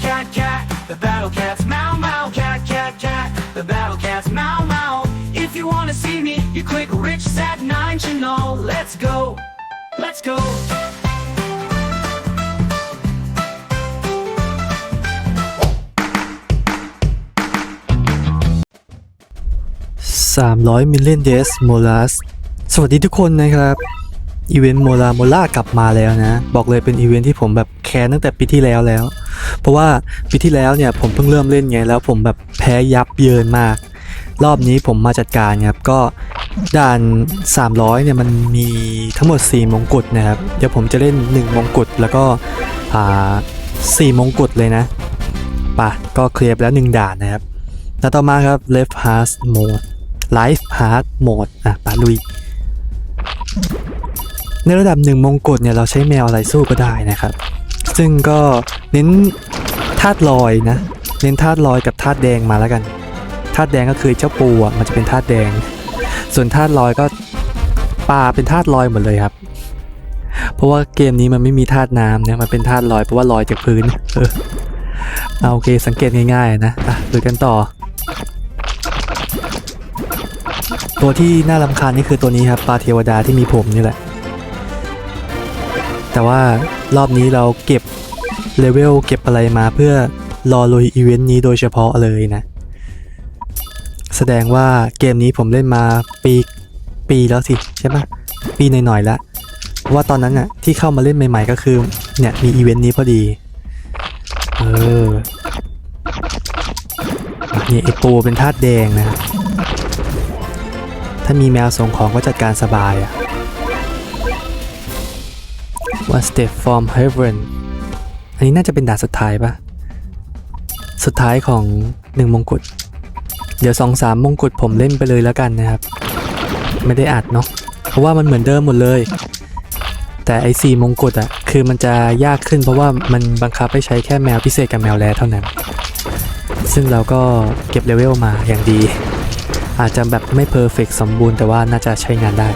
cat, cat, cat. The battle cats, meow, meow, cat, cat, cat. The battle cats, meow, meow. If you wanna see me, you click Rich Sat 9 channel. Let's go, let's go. 300 million days molas สวัสดีทุกคนนะครับอีเวนต์โมลาโมล่ากลับมาแล้วนะ บอกเลยเป็นอีเวนต์ที่ผมแบบแค้นตั้งแต่ปีที่แล้วแล้ว เพราะว่าปีที่แล้วเนี่ยผมเพิ่งเริ่มเล่นไงแล้วผมแบบแพ้ยับเยินมาก รอบนี้ผมมาจัดการครับก็ด่าน 300เนี่ยมันมีทั้งหมด 4 มงกุฎนะครับ เดี๋ยวผมจะเล่น 1 มงกุฎแล้วก็อ่า4มงกุฎเลยนะป่ะก็เคลียร์ไปแล้ว1ด่านนะครับแล้วต่อมาครับ left hard mode life hard mode อะปาลุย ในระดับหนึ่งมงกุฎเนี่ยเราใช้แมวอะไรสู้ก็ได้นะครับ ซึ่งก็เน้นธาตุลอยนะ เน้นธาตุลอยกับธาตุแดงมาแล้วกันธาตุแดงก็คือเจ้าปูอะมันจะเป็นธาตุแดง ส่วนธาตุลอยก็ปลาเป็นธาตุลอยหมดเลยครับ เพราะว่าเกมนี้มันไม่มีธาตุน้ำเนี่ยมันเป็นธาตุลอยเพราะว่าลอยจากพื้นเออเอาโอเคสังเกตง่ายๆนะอะดูกันต่อ ตัวที่น่ารำคาญนี่คือตัวนี้ครับปลาเทวดาที่มีผมนี่แหละ แต่ว่ารอบนี้เราเก็บเลเวลเก็บอะไรมาเพื่อรอลุยอีเวนต์นี้โดยเฉพาะเลยนะ แสดงว่าเกมนี้ผมเล่นมาปีปีแล้วสิใช่ปะปีหน่อยๆแล้วเพราะว่าตอนนั้นน่ะที่เข้ามาเล่นใหม่ๆก็คือเนี่ยมีอีเวนต์นี้พอดี เออนี่ไอปูเป็นธาตุแดงนะ ถ้ามีแมวส่งของก็จัดการสบายอะ One step from heaven อันนี้น่าจะเป็นด่านสุดท้ายปะสุดท้ายของหนึ่งมงกุฎ เดี๋ยวสองสามมงกุฎผมเล่นไปเลยแล้วกันนะครับ ไม่ได้อัดเนาะ เพราะว่ามันเหมือนเดิมหมดเลย แต่ไอซีมงกุฎอะคือมันจะยากขึ้นเพราะว่ามันบังคับให้ใช้แค่แมวพิเศษกับแมวแรเท่านั้น ซึ่งเราก็เก็บเลเวลมาอย่างดี อาจจะแบบไม่เพอร์เฟกสมบูรณ์แต่ว่าน่าจะใช้งานได้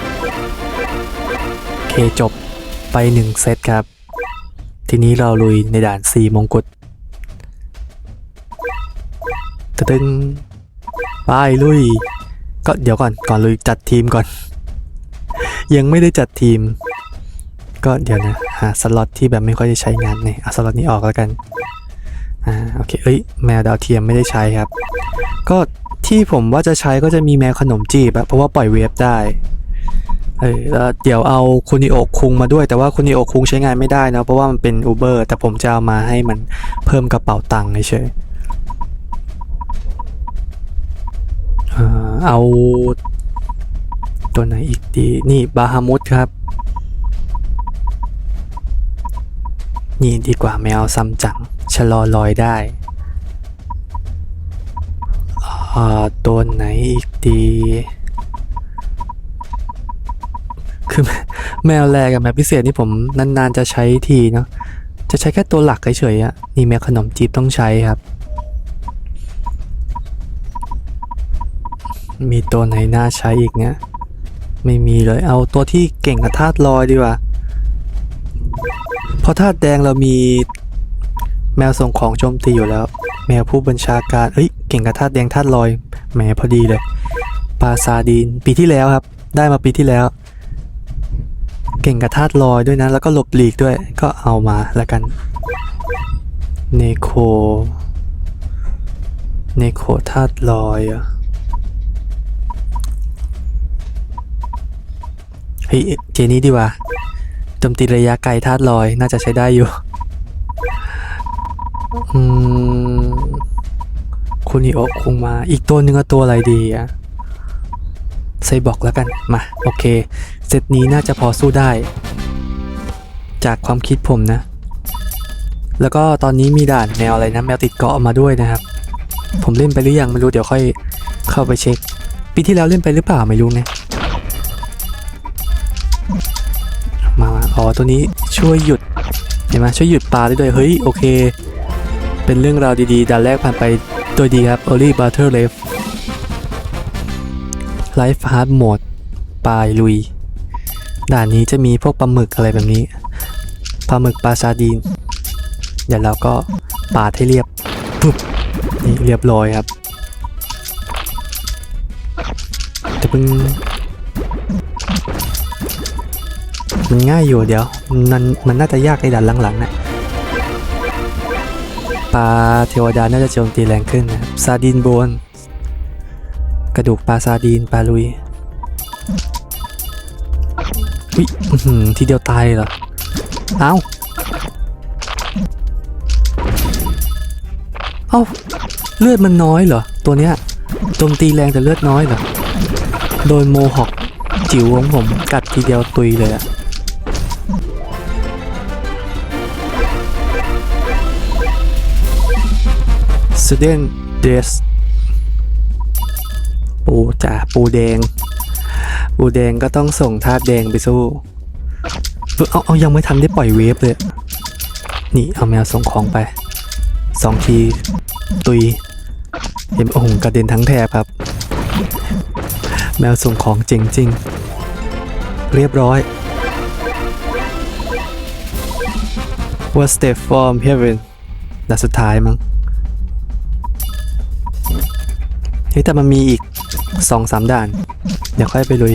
โอเคจบ ไปหนึ่งเซตครับ ทีนี้เราลุยในด่าน 4 มงกุฎตะตึงไปลุย ก็เดี๋ยวก่อนก่อนลุยจัดทีมก่อน ยังไม่ได้จัดทีม ก็เดี๋ยวนะ หาสล็อตที่แบบไม่ค่อยได้ใช้งานเนี่ยเอาสล็อตนี้ออกแล้วกัน อ่าโอเคเอ้ยแมวดาวเทียมไม่ได้ใช้ครับ ก็ที่ผมว่าจะใช้ก็จะมีแมวขนมจีบอะเพราะว่าปล่อยเวฟได้ เออแล้วเดี๋ยวเอาคุนิโอคุงมาด้วย แต่ว่าคุนิโอคุงใช้งานไม่ได้นะเพราะว่ามันเป็น Uber แต่ผมจะเอามาให้มันเพิ่มกระเป๋าตังค์เฉยเอ่อเอาตัวไหนอีกดี นี่บาฮามุดครับ นี่ดีกว่าแมวซัมจังชะลอลอยได้อ่าตัวไหนอีกดี คือแมวแรกับแมวพิเศษนี่ผมนานๆจะใช้ทีเนาะจะใช้แค่ตัวหลักเฉยๆอะนี่แมวขนมจีบต้องใช้ครับ มีตัวไหนน่าใช้อีกเนี่ยไม่มีเลยเอาตัวที่เก่งกับธาตุลอยดีกว่าเพราะธาตุแดงเรามีแมวส่งของโจมตีอยู่แล้ว แมวผู้บัญชาการเอ้ยเก่งกับธาตุแดงธาตุลอยแหมพอดีเลยปลาซาดีนปีที่แล้วครับ ได้มาปีที่แล้ว เก่งกับธาตุลอยด้วยนะ แล้วก็หลบหลีกด้วยก็เอามาแล้วกันเนโคเนโคธาตุลอยเหรอะเฮ้ยเจนี้ดีกว่าจมตีระยะไกลธาตุลอยน่าจะใช้ได้อยู่อืมคุนิโอคงมา อีกตัวหนึ่งเอาตัวอะไรดีอะไซบอกแล้วกัน มา โอเค เซตนี้น่าจะพอสู้ได้ จากความคิดผมนะ แล้วก็ตอนนี้มีด่านแมวอะไรนะ แมวติดเกาะมาด้วยนะครับ ผมเล่นไปหรือยังไม่รู้เดี๋ยวค่อยเข้าไปเช็ค ปีที่แล้วเล่นไปหรือเปล่าไม่รู้นะมามาอ๋อตัวนี้ช่วยหยุดเห็นไหมช่วยหยุดปลาได้ด้วยเฮ้ยโอเค เป็นเรื่องราวดีๆด่านแรกผ่านไปโดยดีครับ Only Butter Left Life Hard Mode ปลายลุย ด่านนี้จะมีพวกปลาหมึกอะไรแบบนี้ปลาหมึกปลาซาดีน เดี๋ยวเราก็ปาดให้เรียบปุ๊บนี่เรียบร้อยครับจะเพิ่งมันง่ายอยู่เดี๋ยวมันมันน่าจะยากในด่านหลังๆนะปลาเทวดาน่าจะโจมตีแรงขึ้นนะซาดินโบน กระดูกปลาซาดีนปลาลุย วิทีเดียวตายเหรอ เอาเอาเลือดมันน้อยเหรอ ตัวเนี้ยโจมตีแรงแต่เลือดน้อยเหรอ โดยโมฮอกจิ๋วของผมกัดทีเดียวตุยเลยอะสเดนเดสปูจ่าปูแดง ปูแดงก็ต้องส่งธาตุแดงไปสู้เอ้ยเอาเอายังไม่ทันได้ปล่อยเวฟเลย นี่เอาแมวส่งของไปสองที ตุย เห็นโอ้โหกระเด็นทั้งแถบครับ แมวส่งของเจ๋งจริงเรียบร้อยว่า step from heaven ด่านสุดท้ายมั้งเฮ้แต่มันมีอีกสองสามด่าน เดี๋ยวค่อยไปลุย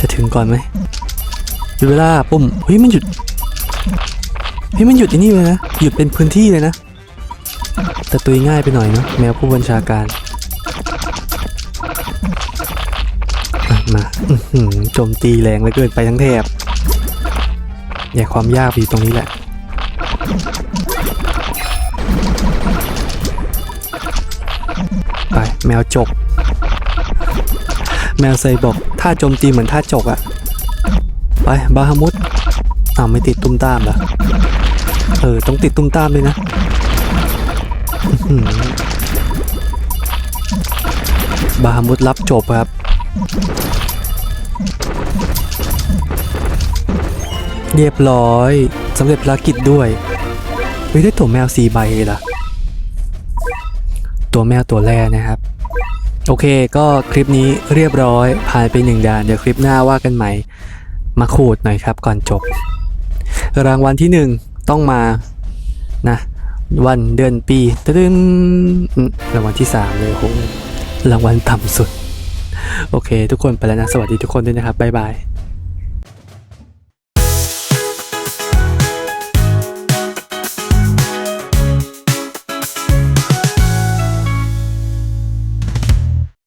จะถึงก่อนไหมหยุดเวลาปุ่มเฮ้ยมันหยุดเฮ้ยมันหยุดที่นี่เลยนะ หยุดเป็นพื้นที่เลยนะ แต่ตุยง่ายไปหน่อยเนาะแมวผู้บัญชาการมาโจมตีแรงเหลือเกินไปทั้งแถบอย่าความยากอยู่ตรงนี้แหละ แมวจก แมวใส่บอกท่าโจมตีเหมือนท่าจกอะไปบาฮามุดอ้าวไม่ติดตุ้มตามเหรอเออต้องติดตุ้มตามเลยนะบาฮามุดรับจบครับ เรียบร้อยสำเร็จภารกิจด้วยเฮ้ยได้ตัวแมวสีใบเลยล่ะ ตัวแมวตัวแรกนะครับ โอเคก็คลิปนี้เรียบร้อยผ่านไปหนึ่งด่านเดี๋ยวคลิปหน้าว่ากันใหม่มาขูดหน่อยครับก่อนจบ รางวัลที่หนึ่งต้องมานะวันเดือนปีตึ้งรางวัลที่สามเลยโหรางวัลต่ำสุด โอเค ทุกคนไปแล้วนะ สวัสดีทุกคนด้วยนะครับบ๊ายบาย